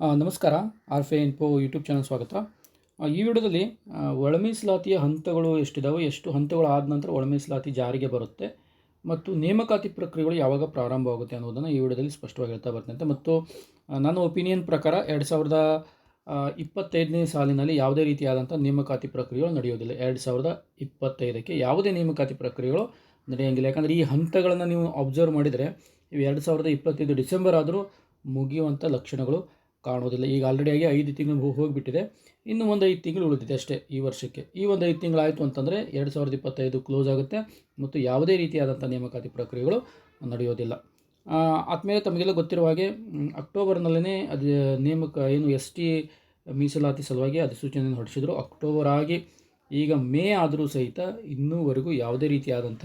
ನಮಸ್ಕಾರ. ಆರ್ಫೆ info YouTube channel ಸ್ವಾಗತ. ಈ ವಿಡಿಯೋದಲ್ಲಿ ಒಳಮೀಸಲಾತಿಯ ಒಳ ಮೀಸಲಾತಿಯ ಹಂತಗಳು ಎಷ್ಟಿದಾವೆ, ಎಷ್ಟು ಹಂತಗಳು ಆದ ನಂತರ ಒಳಮೀಸಲಾತಿ ಜಾರಿಗೆ ಬರುತ್ತೆ, ಮತ್ತು ನೇಮಕಾತಿ ಪ್ರಕ್ರಿಯೆಗಳು ಯಾವಾಗ ಪ್ರಾರಂಭವಾಗುತ್ತೆ ಅನ್ನೋದನ್ನು ಈ ವಿಡಿಯೋದಲ್ಲಿ ಸ್ಪಷ್ಟವಾಗಿ ಹೇಳ್ತಾ ಬರ್ತಂತೆ ಮತ್ತು ನನ್ನ ಒಪಿನಿಯನ್ ಪ್ರಕಾರ ಎರಡು ಸಾವಿರದ ಇಪ್ಪತ್ತೈದನೇ ಸಾಲಿನಲ್ಲಿ ಯಾವುದೇ ರೀತಿಯಾದಂಥ ನೇಮಕಾತಿ ಪ್ರಕ್ರಿಯೆಗಳು ನಡೆಯೋದಿಲ್ಲ. ಎರಡು ಸಾವಿರದ ಇಪ್ಪತ್ತೈದಕ್ಕೆ ಯಾವುದೇ ನೇಮಕಾತಿ ಪ್ರಕ್ರಿಯೆಗಳು ನಡೆಯೋಂಗಿಲ್ಲ. ಯಾಕಂದರೆ ಈ ಹಂತಗಳನ್ನು ನೀವು ಅಬ್ಸರ್ವ್ ಮಾಡಿದರೆ, ಇವು ಎರಡು ಸಾವಿರದ ಇಪ್ಪತ್ತೈದು ಡಿಸೆಂಬರ್ ಆದರೂ ಮುಗಿಯುವಂಥ ಲಕ್ಷಣಗಳು ಕಾಣೋದಿಲ್ಲ ಈಗ ಆಲ್ರೆಡಿ ಆಗಿ ಐದು ತಿಂಗಳು ಹೋಗಿಬಿಟ್ಟಿದೆ. ಇನ್ನು ಒಂದು ಐದು ತಿಂಗಳು ಉಳಿದಿದೆ ಅಷ್ಟೇ ಈ ವರ್ಷಕ್ಕೆ. ಈ ಒಂದು ಐದು ತಿಂಗಳಾಯಿತು ಅಂತಂದರೆ ಎರಡು ಸಾವಿರದ ಇಪ್ಪತ್ತೈದು ಕ್ಲೋಸ್ ಆಗುತ್ತೆ ಮತ್ತು ಯಾವುದೇ ರೀತಿಯಾದಂಥ ನೇಮಕಾತಿ ಪ್ರಕ್ರಿಯೆಗಳು ನಡೆಯೋದಿಲ್ಲ. ಆದಮೇಲೆ ತಮಗೆಲ್ಲ ಗೊತ್ತಿರುವ ಹಾಗೆ ಅಕ್ಟೋಬರ್ನಲ್ಲೇ ಅದು, ನೇಮಕ ಏನು ಎಸ್ ಟಿ ಮೀಸಲಾತಿ ಸಲುವಾಗಿ ಅಧಿಸೂಚನೆಯನ್ನು ಹೊರಡಿಸಿದ್ರು. ಅಕ್ಟೋಬರ್ ಆಗಿ ಈಗ ಮೇ ಆದರೂ ಸಹಿತ ಇನ್ನೂವರೆಗೂ ಯಾವುದೇ ರೀತಿಯಾದಂಥ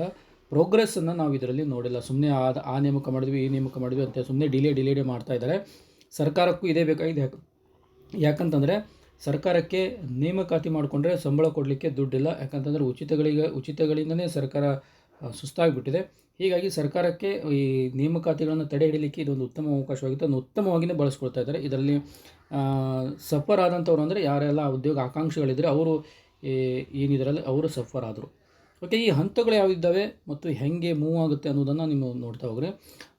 ಪ್ರೋಗ್ರೆಸ್ಸನ್ನು ನಾವು ಇದರಲ್ಲಿ ನೋಡಿಲ್ಲ. ಸುಮ್ಮನೆ ಆ ನೇಮಕ ಮಾಡಿದ್ವಿ, ಈ ನೇಮಕ ಮಾಡಿದ್ವಿ ಅಂತ ಸುಮ್ಮನೆ ಡಿಲೇ ಡಿಲೇಡೆ ಮಾಡ್ತಾ ಇದ್ದಾರೆ. ಸರ್ಕಾರಕ್ಕೂ ಇದೇ ಬೇಕಾಗಿದೆ ಯಾಕೆ, ಯಾಕಂತಂದರೆ ಸರ್ಕಾರಕ್ಕೆ ನೇಮಕಾತಿ ಮಾಡಿಕೊಂಡ್ರೆ ಸಂಬಳ ಕೊಡಲಿಕ್ಕೆ ದುಡ್ಡಿಲ್ಲ. ಯಾಕಂತಂದರೆ ಉಚಿತಗಳಿಗೆ, ಉಚಿತಗಳಿಂದನೇ ಸರ್ಕಾರ ಸುಸ್ತಾಗಿಬಿಟ್ಟಿದೆ. ಹೀಗಾಗಿ ಸರ್ಕಾರಕ್ಕೆ ಈ ನೇಮಕಾತಿಗಳನ್ನು ತಡೆ ಹಿಡಲಿಕ್ಕೆ ಇದೊಂದು ಉತ್ತಮ ಅವಕಾಶವಾಗಿತ್ತು. ಅದನ್ನು ಉತ್ತಮವಾಗಿಯೇ ಬಳಸ್ಕೊಳ್ತಾ ಇದ್ದಾರೆ. ಇದರಲ್ಲಿ ಸಫರ್ ಆದಂಥವ್ರು ಅಂದರೆ ಯಾರೆಲ್ಲ ಉದ್ಯೋಗ ಆಕಾಂಕ್ಷಿಗಳಿದ್ದರೆ ಅವರು ಏನಿದರಲ್ಲಿ ಅವರು ಸಫರ್ ಆದರು. ಓಕೆ ಈ ಹಂತಗಳು ಯಾವಿದ್ದಾವೆ ಮತ್ತು ಹೆಂಗೆ ಮೂವ್ ಆಗುತ್ತೆ ಅನ್ನೋದನ್ನು ನೀವು ನೋಡ್ತಾ ಹೋಗ್ರೆ.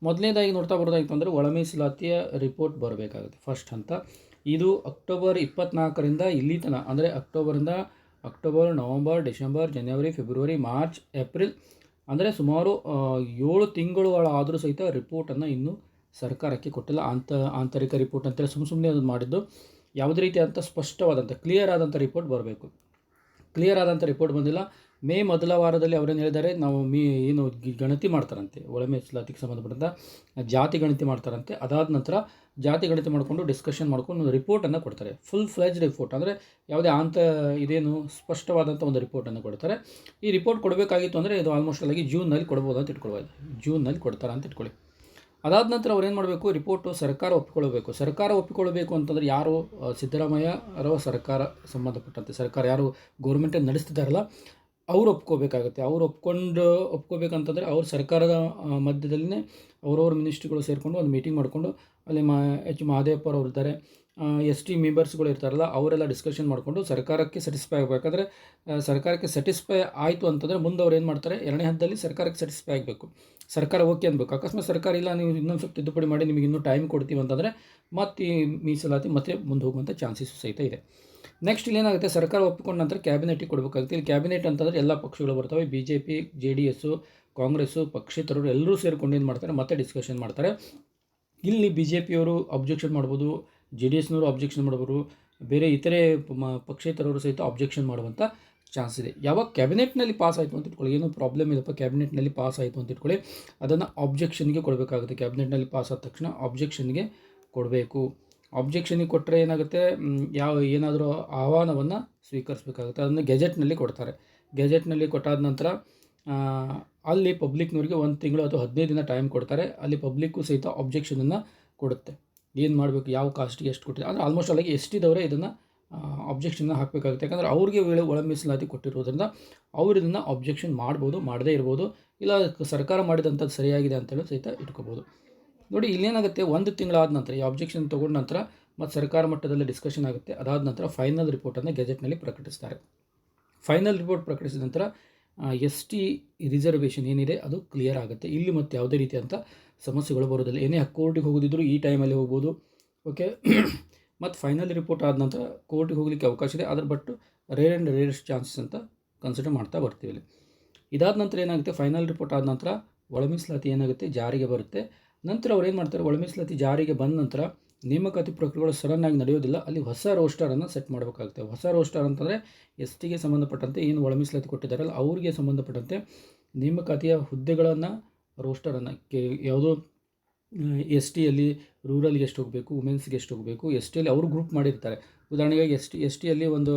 ಮೊದಲನೇದಾಗಿ ನೋಡ್ತಾ ಬರೋದಾಗಿತ್ತು ಅಂದರೆ ಒಳ ರಿಪೋರ್ಟ್ ಬರಬೇಕಾಗುತ್ತೆ. ಫಸ್ಟ್ ಹಂತ. ಇದು ಅಕ್ಟೋಬರ್ ಇಪ್ಪತ್ನಾಲ್ಕರಿಂದ ಇಲ್ಲಿ ತನಕ, ಅಂದರೆ ಅಕ್ಟೋಬರಿಂದ ಅಕ್ಟೋಬರ್ ನವಂಬರ್ ಡಿಸೆಂಬರ್ ಜನವರಿ ಫೆಬ್ರವರಿ ಮಾರ್ಚ್ ಏಪ್ರಿಲ್ ಅಂದರೆ ಸುಮಾರು ಏಳು ತಿಂಗಳುಗಳಾದರೂ ಸಹಿತ ರಿಪೋರ್ಟನ್ನು ಇನ್ನೂ ಸರ್ಕಾರಕ್ಕೆ ಕೊಟ್ಟಿಲ್ಲ. ಆಂತ, ಆಂತರಿಕ ರಿಪೋರ್ಟ್ ಅಂತೇಳಿ ಸುಮ್ಮ ಸುಮ್ಮನೆ ಅದನ್ನು ಮಾಡಿದ್ದು. ಯಾವುದೇ ರೀತಿಯಾದಂಥ ಸ್ಪಷ್ಟವಾದಂಥ ಕ್ಲಿಯರ್ ಆದಂಥ ರಿಪೋರ್ಟ್ ಬರಬೇಕು. ಕ್ಲಿಯರ್ ಆದಂಥ ರಿಪೋರ್ಟ್ ಬಂದಿಲ್ಲ. ಮೇ ಮೊದಲ ವಾರದಲ್ಲಿ ಅವರೇನು ಹೇಳಿದ್ದಾರೆ ನಾವು ಮೀ ಏನು ಗಣತಿ ಮಾಡ್ತಾರಂತೆ ಒಳ ಮೀಸಲಾತಿಗೆ ಸಂಬಂಧಪಟ್ಟಂಥ ಜಾತಿ ಗಣತಿ ಮಾಡ್ತಾರಂತೆ, ಅದಾದ ನಂತರ ಜಾತಿ ಗಣತಿ ಮಾಡಿಕೊಂಡು ಡಿಸ್ಕಷನ್ ಮಾಡ್ಕೊಂಡು ಒಂದು ರಿಪೋರ್ಟನ್ನು ಕೊಡ್ತಾರೆ. ಫುಲ್ ಫ್ಲೆಜ್ ರಿಪೋರ್ಟ್ ಅಂದರೆ ಯಾವುದೇ ಆಂತ ಇದೇನು ಸ್ಪಷ್ಟವಾದಂಥ ಒಂದು ರಿಪೋರ್ಟನ್ನು ಕೊಡ್ತಾರೆ. ಈ ರಿಪೋರ್ಟ್ ಕೊಡಬೇಕಾಗಿತ್ತು ಅಂದರೆ ಇದು ಆಲ್ಮೋಸ್ಟ್ ಆಗಿ ಜೂನ್ನಲ್ಲಿ ಕೊಡ್ಬೋದು ಅಂತ ಇಟ್ಕೊಳ್ಬೋದು. ಜೂನ್ನಲ್ಲಿ ಕೊಡ್ತಾರೆ ಅಂತ ಇಟ್ಕೊಳ್ಳಿ. ಅದಾದ ನಂತರ ಅವ್ರು ಏನು ಮಾಡಬೇಕು ರಿಪೋರ್ಟು ಸರ್ಕಾರ ಒಪ್ಪಿಕೊಳ್ಳಬೇಕು. ಸರ್ಕಾರ ಒಪ್ಪಿಕೊಳ್ಳಬೇಕು ಅಂತಂದರೆ ಯಾರು ಸಿದ್ದರಾಮಯ್ಯ ಅಥವಾ ಸರ್ಕಾರ ಸಂಬಂಧಪಟ್ಟಂತೆ, ಸರ್ಕಾರ ಯಾರು ಗೌರ್ಮೆಂಟನ್ನು ನಡೆಸ್ತಿದ್ದಾರಲ್ಲ ಅವ್ರು ಒಪ್ಕೋಬೇಕಾಗುತ್ತೆ. ಅವ್ರು ಒಪ್ಕೊಂಡು, ಒಪ್ಕೋಬೇಕಂತಂದರೆ ಅವ್ರ ಸರ್ಕಾರದ ಮಧ್ಯದಲ್ಲೇ ಅವ್ರವ್ರ ಮಿನಿಸ್ಟ್ರಿಗಳು ಸೇರಿಕೊಂಡು ಒಂದು ಮೀಟಿಂಗ್ ಮಾಡಿಕೊಂಡು ಅಲ್ಲಿ ಮಾ, ಎಚ್ ಮಹದೇವಪ್ಪ ಅವ್ರು ಇರ್ತಾರೆ. ಎಸ್ ಟಿ ಮೆಂಬರ್ಸ್ಗಳು ಇರ್ತಾರಲ್ಲ, ಅವರೆಲ್ಲ ಡಿಸ್ಕಷನ್ ಮಾಡಿಕೊಂಡು ಸರ್ಕಾರಕ್ಕೆ ಸ್ಯಾಟಿಸ್ಫೈ ಆಗಬೇಕಾದ್ರೆ ಸರ್ಕಾರಕ್ಕೆ ಸ್ಯಾಟಿಸ್ಫೈ ಆಯಿತು ಅಂತಂದರೆ ಮುಂದೆ ಅವ್ರು ಏನು ಮಾಡ್ತಾರೆ? ಎರಡನೇ ಹಂತದಲ್ಲಿ ಸರ್ಕಾರಕ್ಕೆ ಸ್ಯಾಟಿಸ್ಫೈ ಆಗಬೇಕು. ಸರ್ಕಾರ ಓಕೆ ಅನ್ಬೇಕು. ಅಕಸ್ಮಾತ್ ಸರ್ಕಾರ ಇಲ್ಲ, ನೀವು ಇನ್ನೊಂದು ಸ್ವಲ್ಪ ತಿದ್ದುಪಡಿ ಮಾಡಿ ನಿಮಗೆ ಇನ್ನೂ ಟೈಮ್ ಕೊಡ್ತೀವಿ ಅಂತಂದರೆ ಮತ್ತೆ ಮೀಸಲಾತಿ ಮತ್ತೆ ಮುಂದೆ ಹೋಗುವಂಥ ಚಾನ್ಸಸ್ ಸಹಿತ ಇದೆ. ನೆಕ್ಸ್ಟ್ ಇಲ್ಲಿ ಏನಾಗುತ್ತೆ? ಸರ್ಕಾರ ಒಪ್ಪಿಕೊಂಡ ನಂತರ ಕ್ಯಾಬಿನೆಟ್ಗೆ ಕೊಡಬೇಕಾಗುತ್ತೆ. ಇಲ್ಲಿ ಕ್ಯಾಬಿನೆಟ್ ಅಂತಂದರೆ ಎಲ್ಲ ಪಕ್ಷಗಳು ಬರ್ತವೆ. B J P J D S Congress ಪಕ್ಷೇತರರು ಎಲ್ಲರೂ ಸೇರಿಕೊಂಡು ಏನು ಮಾಡ್ತಾರೆ? ಮತ್ತೆ ಡಿಸ್ಕಷನ್ ಮಾಡ್ತಾರೆ. ಇಲ್ಲಿ ಬಿ ಜೆ ಪಿಯವರು ಅಬ್ಜೆಕ್ಷನ್ ಮಾಡ್ಬೋದು ಜೆ ಡಿ ಎಸ್ನವರು ಅಬ್ಜೆಕ್ಷನ್ ಮಾಡ್ಬೋದು, ಬೇರೆ ಇತರೆ ಪಕ್ಷೇತರರು ಸಹಿತ ಅಬ್ಜೆಕ್ಷನ್ ಮಾಡುವಂಥ ಚಾನ್ಸ್ ಇದೆ. ಯಾವಾಗ ಕ್ಯಾಬಿನೆಟ್ನಲ್ಲಿ ಪಾಸ್ ಆಯಿತು ಅಂತ ಇಟ್ಕೊಳ್ಳಿ. ಏನೋ ಪ್ರಾಬ್ಲಮ್ ಇದಪ್ಪ ಕ್ಯಾಬಿನೆಟ್ನಲ್ಲಿ ಪಾಸ್ ಆಯಿತು ಅಂತ ಇಟ್ಕೊಳ್ಳಿ. ಅದನ್ನು ಅಬ್ಜೆಕ್ಷನ್ಗೆ ಕೊಡಬೇಕಾಗುತ್ತೆ. ಕ್ಯಾಬಿನೆಟ್ನಲ್ಲಿ ಪಾಸ್ ಆದ ತಕ್ಷಣ ಅಬ್ಜೆಕ್ಷನ್ಗೆ ಕೊಡಬೇಕು. ಅಬ್ಜೆಕ್ಷನಿಗೆ ಕೊಟ್ಟರೆ ಏನಾಗುತ್ತೆ? ಯಾವ, ಏನಾದರೂ ಆಹ್ವಾನವನ್ನು ಸ್ವೀಕರಿಸಬೇಕಾಗುತ್ತೆ. ಅದನ್ನು ಗೆಜೆಟ್ನಲ್ಲಿ ಕೊಡ್ತಾರೆ. ಗೆಜೆಟ್ನಲ್ಲಿ ಕೊಟ್ಟಾದ ನಂತರ ಅಲ್ಲಿ ಪಬ್ಲಿಕ್ನವ್ರಿಗೆ ಒಂದು ತಿಂಗಳು ಅಥವಾ ಹದಿನೈದು ದಿನ ಟೈಮ್ ಕೊಡ್ತಾರೆ. ಅಲ್ಲಿ ಪಬ್ಲಿಕ್ಕು ಸಹಿತ ಅಬ್ಜೆಕ್ಷನನ್ನು ಕೊಡುತ್ತೆ. ಏನು ಮಾಡಬೇಕು? ಯಾವ ಕಾಸ್ಟಿಗೆ ಎಷ್ಟು ಕೊಟ್ಟಿದೆ ಅಂದರೆ ಆಲ್ಮೋಸ್ಟ್ ಅಲ್ಲಿಗೆ ಎಸ್ ಟಿದವರೇ ಇದನ್ನು ಆಬ್ಜೆಕ್ಷನ್ನ ಹಾಕಬೇಕಾಗುತ್ತೆ. ಯಾಕಂದರೆ ಅವ್ರಿಗೆ ವೇಳೆ ಒಳ ಮೀಸಲಾತಿ ಕೊಟ್ಟಿರೋದ್ರಿಂದ ಅವ್ರು ಇದನ್ನು ಆಬ್ಜೆಕ್ಷನ್ ಮಾಡ್ಬೋದು, ಮಾಡದೇ ಇರ್ಬೋದು. ಇಲ್ಲ ಸರ್ಕಾರ ಮಾಡಿದಂಥದ್ದು ಸರಿಯಾಗಿದೆ ಅಂತೇಳಿ ಸಹಿತ ಇಟ್ಕೋಬೋದು. ನೋಡಿ, ಇಲ್ಲೇನಾಗುತ್ತೆ? ಒಂದು ತಿಂಗಳಾದ ನಂತರ, ಈ ಆಬ್ಜೆಕ್ಷನ್ ತೊಗೊಂಡ ನಂತರ ಮತ್ತು ಸರ್ಕಾರ ಮಟ್ಟದಲ್ಲಿ ಡಿಸ್ಕಷನ್ ಆಗುತ್ತೆ. ಅದಾದ ನಂತರ ಫೈನಲ್ ರಿಪೋರ್ಟನ್ನು ಗೆಜೆಟ್ನಲ್ಲಿ ಪ್ರಕಟಿಸ್ತಾರೆ. ಫೈನಲ್ ರಿಪೋರ್ಟ್ ಪ್ರಕಟಿಸಿದ ನಂತರ ಎಸ್ ಟಿ ರಿಸರ್ವೇಷನ್ ಏನಿದೆ? ಅದು ಕ್ಲಿಯರ್ ಆಗುತ್ತೆ. ಇಲ್ಲಿ ಮತ್ತು ಯಾವುದೇ ರೀತಿಯಂಥ ಸಮಸ್ಯೆಗಳು ಬರೋದಿಲ್ಲ ಏನೇ ಕೋರ್ಟಿಗೆ ಹೋಗೋದಿದ್ರು ಈ ಟೈಮಲ್ಲಿ ಹೋಗ್ಬೋದು. ಓಕೆ ಮತ್ತು ಫೈನಲ್ ರಿಪೋರ್ಟ್ ಆದ ನಂತರ ಕೋರ್ಟಿಗೆ ಹೋಗಲಿಕ್ಕೆ ಅವಕಾಶ ಇದೆ. ಅದರ but rare and rarest chances ಅಂತ ಕನ್ಸಿಡರ್ ಮಾಡ್ತಾ ಬರ್ತೀವಿ ಇಲ್ಲಿ. ಇದಾದ ನಂತರ ಏನಾಗುತ್ತೆ? ಫೈನಲ್ ರಿಪೋರ್ಟ್ ಆದ ನಂತರ ಒಳಮೀಸಲಾತಿ ಏನಾಗುತ್ತೆ? ಜಾರಿಗೆ ಬರುತ್ತೆ. ನಂತರ ಅವ್ರು ಏನು ಮಾಡ್ತಾರೆ, ಒಳ ಮೀಸಲಾತಿ ಜಾರಿಗೆ ಬಂದ ನಂತರ ನೇಮಕಾತಿ ಪ್ರಕ್ರಿಯೆಗಳು ಸಡನ್ನಾಗಿ ನಡೆಯೋದಿಲ್ಲ. ಅಲ್ಲಿ ಹೊಸ ರೋಸ್ಟರನ್ನು ಸೆಟ್ ಮಾಡಬೇಕಾಗುತ್ತೆ. ಹೊಸ ರೋಸ್ಟರ್ ಅಂತಂದರೆ ಎಸ್ ಟಿಗೆ ಸಂಬಂಧಪಟ್ಟಂತೆ ಏನು ಒಳ ಮೀಸಲಾತಿ ಕೊಟ್ಟಿದ್ದಾರಲ್ಲ, ಅವರಿಗೆ ಸಂಬಂಧಪಟ್ಟಂತೆ ನೇಮಕಾತಿಯ ಹುದ್ದೆಗಳನ್ನು ರೋಸ್ಟರನ್ನು ಕೆ, ಯಾವುದೋ ಎಸ್ ಟಿಯಲ್ಲಿ ರೂರಲ್ಗೆ ಎಷ್ಟು ಹೋಗಬೇಕು ವುಮೆನ್ಸ್ಗೆ ಎಷ್ಟು ಹೋಗಬೇಕು ಎಸ್ ಟಿಯಲ್ಲಿ ಅವರು ಗ್ರೂಪ್ ಮಾಡಿರ್ತಾರೆ. ಉದಾಹರಣೆಗೆ ಎಸ್ ಟಿ ಎಸ್ ಟಿಯಲ್ಲಿ ಒಂದು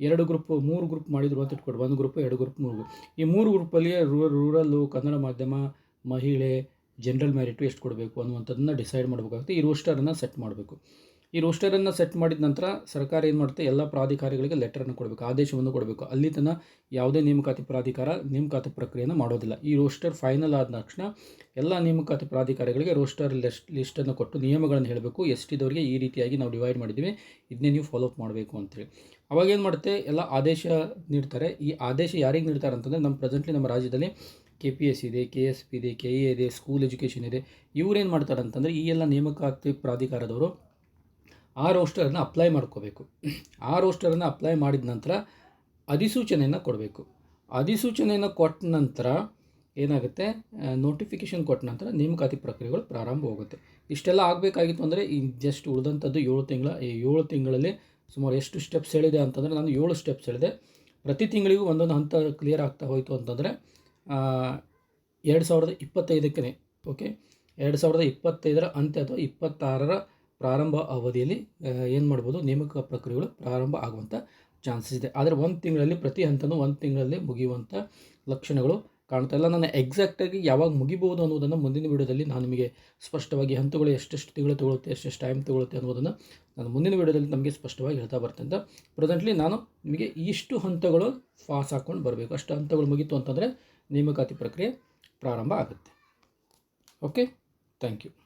ಎರಡು ಗ್ರೂಪ್ ಮೂರು ಗ್ರೂಪ್ ಮಾಡಿದ್ರು ಅಂತ ಇಟ್ಕೊಡು ಒಂದು ಗ್ರೂಪ್ ಎರಡು ಗ್ರೂಪ್ ಮೂರು. ಈ ಮೂರು ಗ್ರೂಪಲ್ಲಿ ರೂರಲ್ಲು ಕನ್ನಡ ಮಾಧ್ಯಮ, ಮಹಿಳೆ ಜನರಲ್ ಮ್ಯಾರಿಟು ಎಷ್ಟು ಕೊಡಬೇಕು ಅನ್ನುವಂಥದ್ದನ್ನು ಡಿಸೈಡ್ ಮಾಡಬೇಕಾಗುತ್ತೆ. ಈ ರೋಸ್ಟರನ್ನು ಸೆಟ್ ಮಾಡಬೇಕು. ಈ ರೋಸ್ಟರನ್ನು ಸೆಟ್ ಮಾಡಿದ ನಂತರ ಸರ್ಕಾರ ಏನು ಮಾಡುತ್ತೆ? ಎಲ್ಲ ಪ್ರಾಧಿಕಾರಿಗಳಿಗೆ ಲೆಟರನ್ನು ಕೊಡಬೇಕು, ಆದೇಶವನ್ನು ಕೊಡಬೇಕು. ಅಲ್ಲಿ ತನಕ ಯಾವುದೇ ನೇಮಕಾತಿ ಪ್ರಾಧಿಕಾರ ನೇಮಕಾತಿ ಪ್ರಕ್ರಿಯೆಯನ್ನು ಮಾಡೋದಿಲ್ಲ. ಈ ರೋಸ್ಟರ್ ಫೈನಲ್ ಆದ ತಕ್ಷಣ ಎಲ್ಲ ನೇಮಕಾತಿ ಪ್ರಾಧಿಕಾರಿಗಳಿಗೆ ರೋಸ್ಟರ್ ಲಿಸ್ಟ್ ಲಿಸ್ಟನ್ನು ಕೊಟ್ಟು ನಿಯಮಗಳನ್ನು ಹೇಳಬೇಕು. ಎಸ್ ಟಿದವರಿಗೆ ಈ ರೀತಿಯಾಗಿ ನಾವು ಡಿವೈಡ್ ಮಾಡಿದ್ದೀವಿ. ಇದನ್ನೇ ನೀವು ಫಾಲೋ ಅಪ್ ಮಾಡಬೇಕು ಅಂತೇಳಿ. ಅವಾಗ ಏನು ಮಾಡುತ್ತೆ? ಎಲ್ಲ ಆದೇಶ ನೀಡ್ತಾರೆ. ಈ ಆದೇಶ ಯಾರಿಗೆ ನೀಡ್ತಾರೆ ಅಂತಂದರೆ ನಮ್ಮ ಪ್ರೆಸೆಂಟ್ಲಿ ನಮ್ಮ ರಾಜ್ಯದಲ್ಲಿ ಕೆ ಪಿ ಎಸ್ ಇದೆ ಕೆ ಎಸ್ ಪಿ ಇದೆ ಕೆ ಎ ಇದೆ ಸ್ಕೂಲ್ ಎಜುಕೇಷನ್ ಇದೆ, ಇವ್ರೇನು ಮಾಡ್ತಾರೆ ಅಂತಂದರೆ ಈ ಎಲ್ಲ ನೇಮಕಾತಿ ಪ್ರಾಧಿಕಾರದವರು ಆ ರೋಸ್ಟರನ್ನು ಅಪ್ಲೈ ಮಾಡ್ಕೋಬೇಕು. ಆ ರೋಸ್ಟರನ್ನು ಅಪ್ಲೈ ಮಾಡಿದ ನಂತರ ಅಧಿಸೂಚನೆಯನ್ನು ಕೊಡಬೇಕು. ಅಧಿಸೂಚನೆಯನ್ನು ಕೊಟ್ಟ ನಂತರ ಏನಾಗುತ್ತೆ? ನೋಟಿಫಿಕೇಷನ್ ಕೊಟ್ಟ ನಂತರ ನೇಮಕಾತಿ ಪ್ರಕ್ರಿಯೆಗಳು ಪ್ರಾರಂಭ ಹೋಗುತ್ತೆ. ಇಷ್ಟೆಲ್ಲ ಆಗಬೇಕಾಗಿತ್ತು ಅಂದರೆ ಈ ಜಸ್ಟ್ ಉಳಿದಂಥದ್ದು ಏಳು ತಿಂಗಳ, ಈ ಏಳು ತಿಂಗಳಲ್ಲಿ ಸುಮಾರು ಎಷ್ಟು ಸ್ಟೆಪ್ಸ್ ಹೇಳಿದೆ ಅಂತಂದರೆ ನಾನು ಏಳು ಸ್ಟೆಪ್ಸ್ ಹೇಳಿದೆ. ಪ್ರತಿ ತಿಂಗಳಿಗೂ ಒಂದೊಂದು ಹಂತ ಕ್ಲಿಯರ್ ಆಗ್ತಾ ಹೋಯಿತು ಅಂತಂದರೆ ಎರಡು ಸಾವಿರದ ಇಪ್ಪತ್ತೈದಕ್ಕೆ ಓಕೆ ಎರಡು ಸಾವಿರದ ಇಪ್ಪತ್ತೈದರ ಅಂತ್ಯ ಅಥವಾ ಇಪ್ಪತ್ತಾರರ ಪ್ರಾರಂಭ ಅವಧಿಯಲ್ಲಿ ಏನು ಮಾಡ್ಬೋದು? ನೇಮಕ ಪ್ರಕ್ರಿಯೆಗಳು ಪ್ರಾರಂಭ ಆಗುವಂಥ ಚಾನ್ಸಸ್ ಇದೆ. ಆದರೆ ಒಂದು ತಿಂಗಳಲ್ಲಿ, ಪ್ರತಿ ಹಂತನೂ ಒಂದು ತಿಂಗಳಲ್ಲಿ ಮುಗಿಯುವಂಥ ಲಕ್ಷಣಗಳು ಕಾಣ್ತಾ ಇಲ್ಲ. ನಾನು ಎಕ್ಸಾಕ್ಟಾಗಿ ಯಾವಾಗ ಮುಗಿಬೋದು ಅನ್ನೋದನ್ನು ಮುಂದಿನ ವಿಡಿಯೋದಲ್ಲಿ ನಾನು ನಿಮಗೆ ಸ್ಪಷ್ಟವಾಗಿ ಹಂತಗಳು ಎಷ್ಟೆಷ್ಟು ತಿಂಗಳು ತಗೊಳುತ್ತೆ, ಎಷ್ಟೆಷ್ಟು ಟೈಮ್ ತಗೊಳುತ್ತೆ ಅನ್ನೋದನ್ನು ನಾನು ಮುಂದಿನ ವಿಡಿಯೋದಲ್ಲಿ ನಮಗೆ ಸ್ಪಷ್ಟವಾಗಿ ಹೇಳ್ತಾ ಬರ್ತೇನೆ ಪ್ರೆಸೆಂಟ್ಲಿ ನಾನು ನಿಮಗೆ ಇಷ್ಟು ಹಂತಗಳು ಪಾಸ್ ಹಾಕ್ಕೊಂಡು ಬರಬೇಕು. ಅಷ್ಟು ಹಂತಗಳು ಮುಗೀತು ಅಂತಂದರೆ ನೇಮಕಾತಿ ಪ್ರಕ್ರಿಯೆ ಪ್ರಾರಂಭ ಆಗುತ್ತೆ. Okay thank you